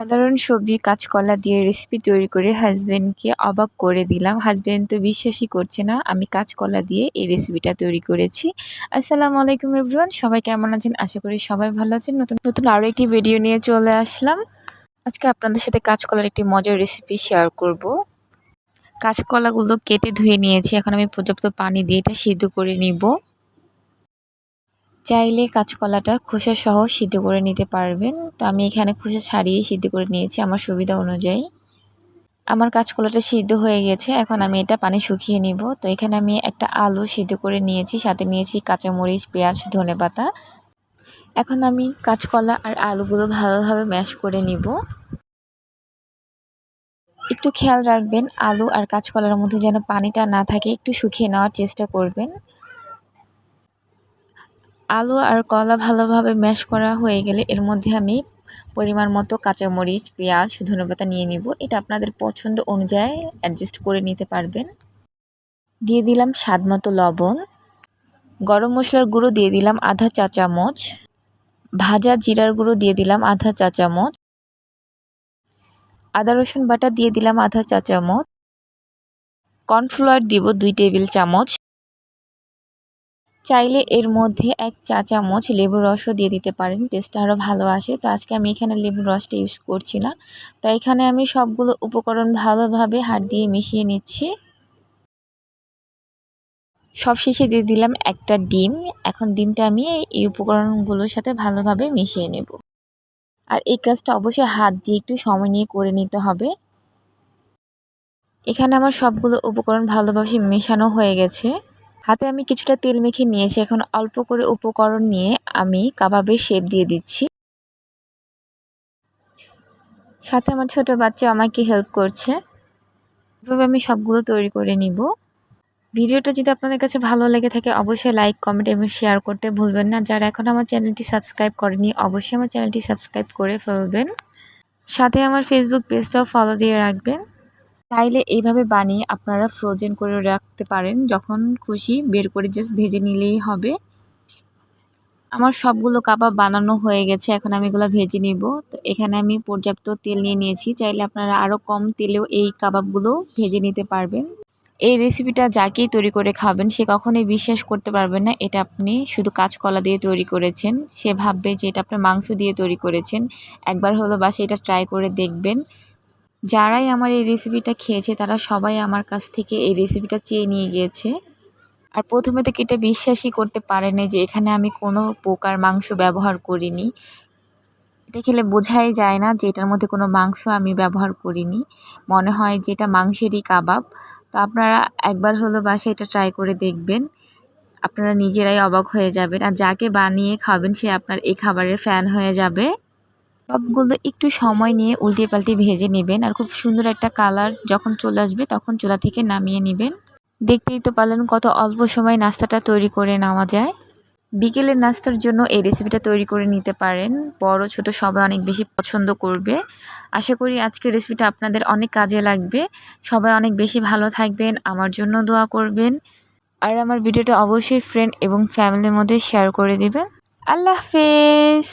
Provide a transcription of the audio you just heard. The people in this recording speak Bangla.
সাধারণ সবজি কাঁচকলা দিয়ে রেসিপি তৈরি করে হাজব্যান্ডকে অবাক করে দিলাম। হাজব্যান্ড তো বিশ্বাসই করছে না, আমি কাঁচকলা দিয়ে এই রেসিপিটা তৈরি করেছি। আসসালামু আলাইকুম এভরিওয়ান সবাই কেমন আছেন? আশা করি সবাই ভালো আছেন। নতুন নতুন আরও একটি ভিডিও নিয়ে চলে আসলাম। আজকে আপনাদের সাথে কাঁচকলার একটি মজার রেসিপি শেয়ার করব। কাঁচকলাগুলো কেটে ধুয়ে নিয়েছি, এখন আমি পর্যাপ্ত পানি দিয়ে এটা সিদ্ধ করে নিব। চাইলে কাঁচকলাটা খোসা সহ সিদ্ধ করে নিতে পারবেন। তো আমি এখানে খোসা ছাড়িয়ে সিদ্ধ করে নিয়েছি আমার সুবিধা অনুযায়ী। আমার কাঁচকলাটা সিদ্ধ হয়ে গেছে, এখন আমি এটা পানি শুকিয়ে নিব। তো এখানে আমি একটা আলু সিদ্ধ করে নিয়েছি, সাথে নিয়েছি কাঁচামরিচ, পেঁয়াজ, ধনে পাতা। এখন আমি কাঁচকলা আর আলুগুলো ভালোভাবে ম্যাশ করে নিব। একটু খেয়াল রাখবেন, আলু আর কাঁচকলার মধ্যে যেন পানিটা না থাকে, একটু শুকিয়ে নেওয়ার চেষ্টা করবেন। আলু আর কলা ভালোভাবে ম্যাশ করা হয়ে গেলে এর মধ্যে আমি পরিমাণ মতো কাঁচামরিচ পেঁয়াজ, ধনেপাতা নিয়ে নিব। এটা আপনাদের পছন্দ অনুযায়ী অ্যাডজাস্ট করে নিতে পারবেন। দিয়ে দিলাম স্বাদ মতো লবণ। গরম মশলার গুঁড়ো দিয়ে দিলাম আধা চা চামচ। ভাজা জিরার গুঁড়ো দিয়ে দিলাম আধা চা চামচ। আদা, রসুন বাটা দিয়ে দিলাম আধা চা চামচ। কর্নফ্লাওয়ার দিব দুই টেবিল চামচ। চাইলে এর মধ্যে এক চা চামচ লেবুর রসও দিয়ে দিতে পারেন টেস্টটা আরও ভালো আসে। তো আজকে আমি এখানে লেবুর রসটা ইউজ করছি না। তো এখানে আমি সবগুলো উপকরণ ভালোভাবে হাত দিয়ে মিশিয়ে নিচ্ছি। সব শেষে দিয়ে দিলাম একটা ডিম। এখন ডিমটা আমি এই উপকরণগুলোর সাথে ভালোভাবে মিশিয়ে নেব। আর এই কাজটা অবশ্যই হাত দিয়ে একটু সময় নিয়ে করে নিতে হবে। এখানে আমার সবগুলো উপকরণ ভালোভাবে মেশানো হয়ে গেছে। হাতে আমি কিছুটা তেল মেখে নিয়েছি। এখন অল্প করে উপকরণ নিয়ে আমি কাবাবের শেপ দিয়ে দিচ্ছি। সাথে আমার ছোট বাচ্চা আমাকে হেল্প করছে। এভাবে আমি সবগুলো তৈরি করে নিব। ভিডিওটা যদি আপনাদের কাছে ভালো লেগে থাকে, অবশ্যই লাইক কমেন্ট এবং শেয়ার করতে ভুলবেন না। যারা এখন আমার চ্যানেলটি সাবস্ক্রাইব করেনি, অবশ্যই আমার চ্যানেলটি সাবস্ক্রাইব করে ফেলবেন। সাথে আমার ফেসবুক পেজটাও ফলো দিয়ে রাখবেন। চাইলে এইভাবে বানিয়ে আপনারা ফ্রোজেন করে রাখতে পারেন। যখন খুশি বের করে জাস্ট ভেজে নিলেই হবে। আমার সবগুলো কাবাব বানানো হয়ে গেছে, এখন আমি এগুলো ভেজে নিব। তো এখানে আমি পর্যাপ্ত তেল নিয়ে নিয়েছি। চাইলে আপনারা আরও কম তেলেও এই কাবাবগুলো ভেজে নিতে পারবেন। এই রেসিপিটা যাকেই তৈরি করে খাবেন, সে কখনোই বিশ্বাস করতে পারবেন না। এটা আপনি শুধু কাঁচকলা দিয়ে তৈরি করেছেন। সে ভাববে যে এটা আপনি মাংস দিয়ে তৈরি করেছেন। একবার হলো বাসে এটা ট্রাই করে দেখবেন। যারাই আমার এই রেসিপিটা খেয়েছে, তারা সবাই আমার কাছ থেকে এই রেসিপিটা চেয়ে নিয়ে গিয়েছে। আর প্রথমে থেকে এটা বিশ্বাসই করতে পারেনি যে এখানে আমি কোনো পোকার মাংস ব্যবহার করিনি। এটা খেলে বোঝাই যায় না যে এটার মধ্যে কোনো মাংস আমি ব্যবহার করিনি। মনে হয় যে এটা মাংসেরই কাবাব। তো আপনারা একবার হলো বাসায় এটা ট্রাই করে দেখবেন। আপনারা নিজেরাই অবাক হয়ে যাবেন। আর যাকে বানিয়ে খাবেন, সে আপনার এই খাবারের ফ্যান হয়ে যাবে। সবগুলো একটু সময় নিয়ে উল্টে পাল্টে ভেজে নেবেন আর খুব সুন্দর একটা কালার যখন চলে আসবে তখন চুলা থেকে নামিয়ে নেবেন। দেখতেই তো পারলেন কত অল্প সময় নাস্তাটা তৈরি করে নেওয়া যায়। বিকেলের নাস্তার জন্য এই রেসিপিটা তৈরি করে নিতে পারেন। বড়, ছোট সবাই অনেক বেশি পছন্দ করবে। আশা করি আজকের রেসিপিটা আপনাদের অনেক কাজে লাগবে। সবাই অনেক বেশি ভালো থাকবেন, আমার জন্য দোয়া করবেন। আর আমার ভিডিওটা অবশ্যই ফ্রেন্ড এবং ফ্যামিলির মধ্যে শেয়ার করে দেবেন। আল্লাহ হাফেজ!